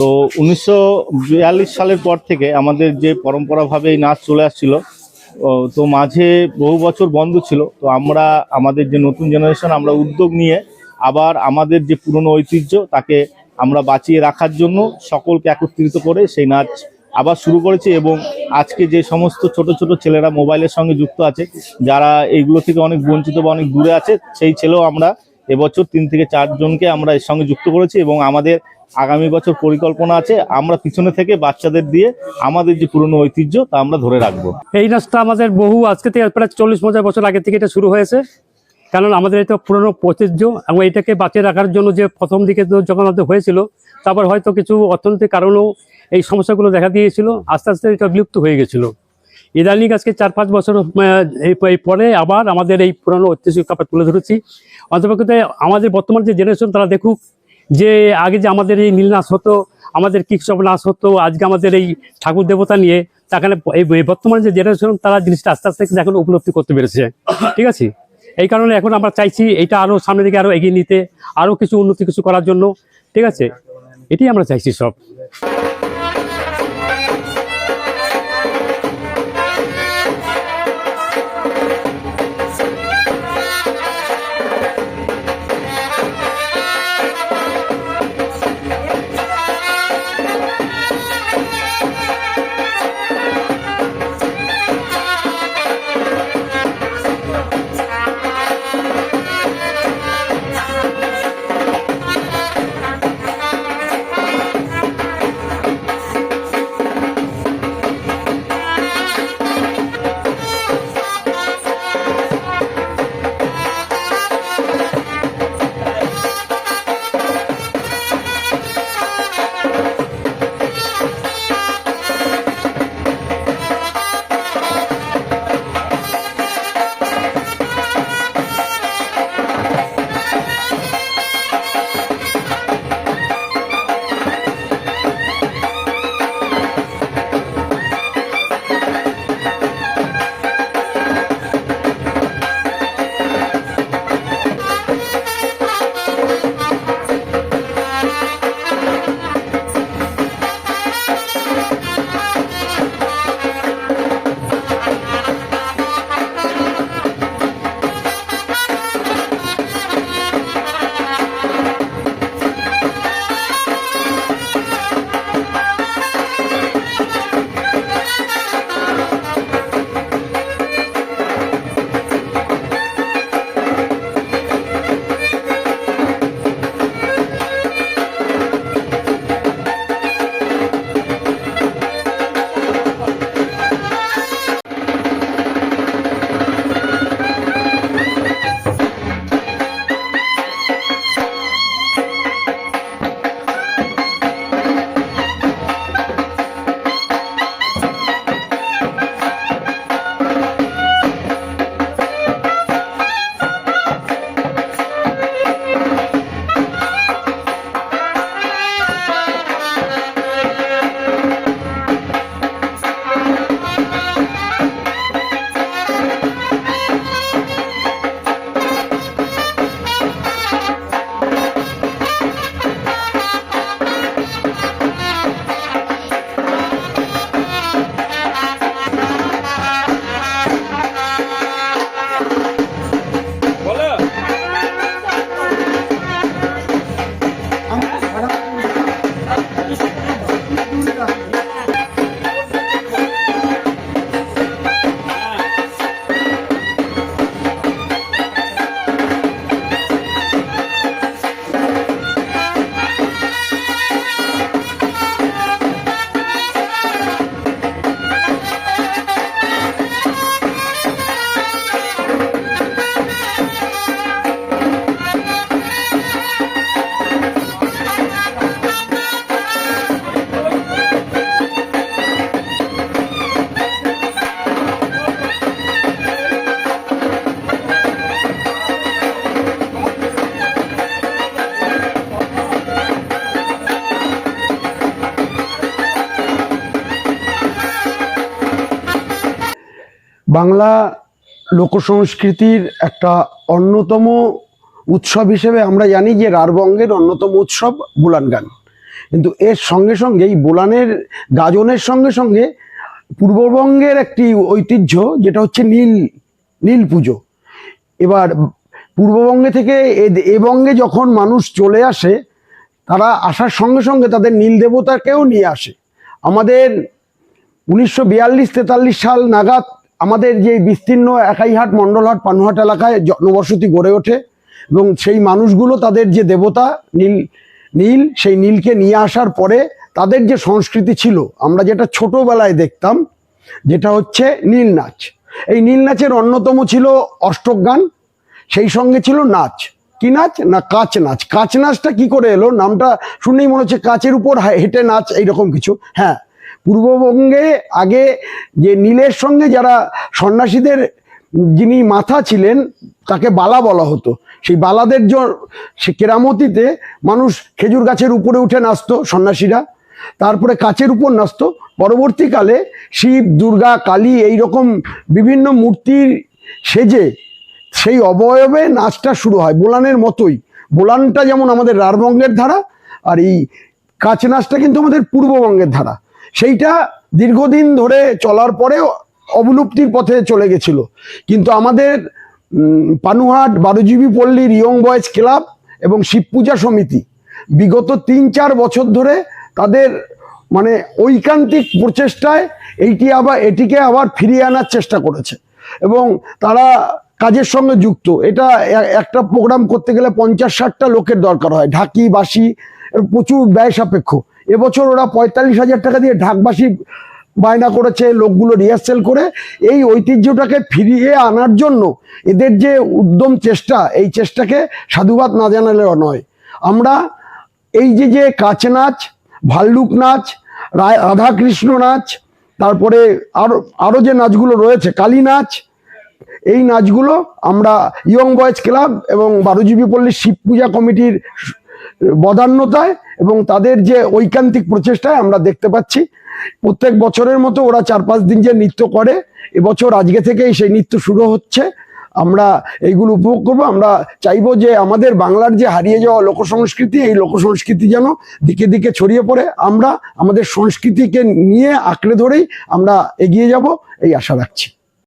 তো উনিশশো বিয়াল্লিশ সালের পর থেকে আমাদের যে পরম্পরাভাবে এই নাচ চলে আসছিল তো মাঝে বহু বছর বন্ধ ছিল, তো আমরা, আমাদের যে নতুন জেনারেশন আমরা উদ্যোগ নিয়ে আবার আমাদের যে পুরনো ঐতিহ্য, তাকে আমরা বাঁচিয়ে রাখার জন্য সকলকে একত্রিত করে সেই নাচ আবার শুরু করেছি এবং আজকে যে সমস্ত ছোট ছোট ছেলেরা মোবাইলের সঙ্গে যুক্ত আছে, যারা এইগুলো থেকে অনেক বঞ্চিত বা অনেক দূরে আছে, সেই ছেলেও আমরা এবছর তিন থেকে চারজনকে আমরা এর সঙ্গে যুক্ত করেছি এবং আমাদের আগামী বছর পরিকল্পনা আছে, আমরা পিছনে থেকে বাচ্চাদের দিয়ে আমাদের যে পুরনো ঐতিহ্য তা আমরা ধরে রাখব। এই নাচটা আমাদের বহু আজকে থেকে প্রায় চল্লিশ পঞ্চাশ বছর আগে থেকে এটা শুরু হয়েছে। কারণ আমাদের এটা পুরনো ঐতিহ্য এবং এটাকে বাঁচিয়ে রাখার জন্য যে প্রথম দিকে যখন আমাদের হয়েছিল, তারপর হয়তো কিছু অর্থনৈতিক কারণেও এই সমস্যাগুলো দেখা দিয়েছিল, আস্তে আস্তে এটা বিলুপ্ত হয়ে গেছিল। ইদানিং আজকে চার পাঁচ বছর এই পরে আবার আমাদের এই পুরনো ঐতিহ্য কাপড় তুলে ধরেছি। অন্তর্পক্ষে আমাদের বর্তমান যে জেনারেশন তারা দেখুক যে আগে যে আমাদের এই নীল নাচ হতো, আমাদের কিকসব নাচ হতো, আজকে আমাদের এই ঠাকুর দেবতা নিয়ে তাখানে এই বর্তমানে যে জেনারেশন তারা জিনিসটা আস্তে আস্তে এখন উপলব্ধি করতে পেরেছে। ঠিক আছে? এই কারণে এখন আমরা চাইছি এটা আরও সামনের দিকে আরও এগিয়ে নিতে আরও কিছু উন্নতি কিছু করার জন্য। ঠিক আছে? এটাই আমরা চাইছি সব। বাংলা লোকসংস্কৃতির একটা অন্যতম উৎসব হিসেবে আমরা জানি যে রারবঙ্গের অন্যতম উৎসব বুলান গান। কিন্তু এর সঙ্গে সঙ্গে এই বোলানের গাজনের সঙ্গে সঙ্গে পূর্ববঙ্গের একটি ঐতিহ্য যেটা হচ্ছে নীল নীল পুজো। এবার পূর্ববঙ্গে থেকে এ- বঙ্গে যখন মানুষ চলে আসে, তারা আসার সঙ্গে সঙ্গে তাদের নীল দেবতাকেও নিয়ে আসে। আমাদের উনিশশো বিয়াল্লিশ তেতাল্লিশ সাল নাগাদ আমাদের যে বিস্তীর্ণ একাইহাট, মণ্ডলহাট পানুহাট এলাকায় জনবসতি গড়ে ওঠে এবং সেই মানুষগুলো তাদের যে দেবতা নীল নীল, সেই নীলকে নিয়ে আসার পরে তাদের যে সংস্কৃতি ছিল, আমরা যেটা ছোটবেলায় দেখতাম, যেটা হচ্ছে নীল নাচ। এই নীল নাচের অন্যতম ছিল অষ্টক গান, সেই সঙ্গে ছিল নাচ। কি নাচ? না, কাচ নাচ। কাচ নাচটা কি করে এলো? নামটা শুনেই মনে হচ্ছে কাচের উপর হেঁটে নাচ, এইরকম কিছু। হ্যাঁ পূর্ববঙ্গে আগে যে নীলের সঙ্গে যারা সন্ন্যাসীদের, যিনি মাথা ছিলেন, তাকে বালা বলা হতো। সেই বালাদের সে কেরামতিতে মানুষ খেজুর গাছের উপরে উঠে নাচতো সন্ন্যাসীরা। তারপরে কাচের উপর নাচতো। পরবর্তীকালে শিব, দুর্গা, কালী এই রকম বিভিন্ন মূর্তির সেজে সেই অবয়বে নাচটা শুরু হয়, বোলানের মতোই। বোলানটা যেমন আমাদের রারবঙ্গের ধারা, আর এই কাছ নাচটা কিন্তু আমাদের পূর্ববঙ্গের ধারা। সেইটা দীর্ঘদিন ধরে চলার পরেও অবলুপ্তির পথে চলে গেছিল। কিন্তু আমাদের পানুহাট বারোজীবী পল্লীর ইয়ং বয়েজ ক্লাব এবং শিব পূজা সমিতি বিগত তিন চার বছর ধরে তাদের মানে ঐকান্তিক প্রচেষ্টায় এইটি আবার, এটিকে আবার ফিরিয়ে আনার চেষ্টা করেছে। এবং তারা কাজের সঙ্গে যুক্ত। এটা একটা প্রোগ্রাম করতে গেলে পঞ্চাশ ষাটটা লোকের দরকার হয়। ঢাকি বাসি প্রচুর ব্যয় সাপেক্ষ। এবছর ওরা পঁয়তাল্লিশ হাজার টাকা দিয়ে ঢাকবাসি বায়না করেছে, লোকগুলো রিহার্সেল করে। এই ঐতিহ্যটাকে ফিরিয়ে আনার জন্য এদের যে উদ্যম চেষ্টা, এই চেষ্টাকে সাধুবাদ না জানালেও নয়। আমরা এই যে যে কাচ নাচ, ভাল্লুক নাচ রাধাকৃষ্ণ নাচ, তারপরে আরও আরও যে নাচগুলো রয়েছে, কালী নাচ, এই নাচগুলো আমরা ইয়ং বয়েজ ক্লাব এবং বারোজীবী পল্লী শিব পূজা কমিটির বদান্যতায় এবং তাদের যে ঐকান্তিক প্রচেষ্টায় আমরা দেখতে পাচ্ছি, প্রত্যেক বছরের মতো ওরা চার পাঁচ দিন যে নৃত্য করে, এবছর আজকে থেকেই সেই নৃত্য শুরু হচ্ছে। আমরা এইগুলো উপভোগ করব। আমরা চাইব যে আমাদের বাংলার যে হারিয়ে যাওয়া লোকসংস্কৃতি, এই লোকসংস্কৃতি যেন দিকে দিকে ছড়িয়ে পড়ে। আমরা আমাদের সংস্কৃতিকে নিয়ে আঁকড়ে ধরেই আমরা এগিয়ে যাব, এই আশা রাখছি।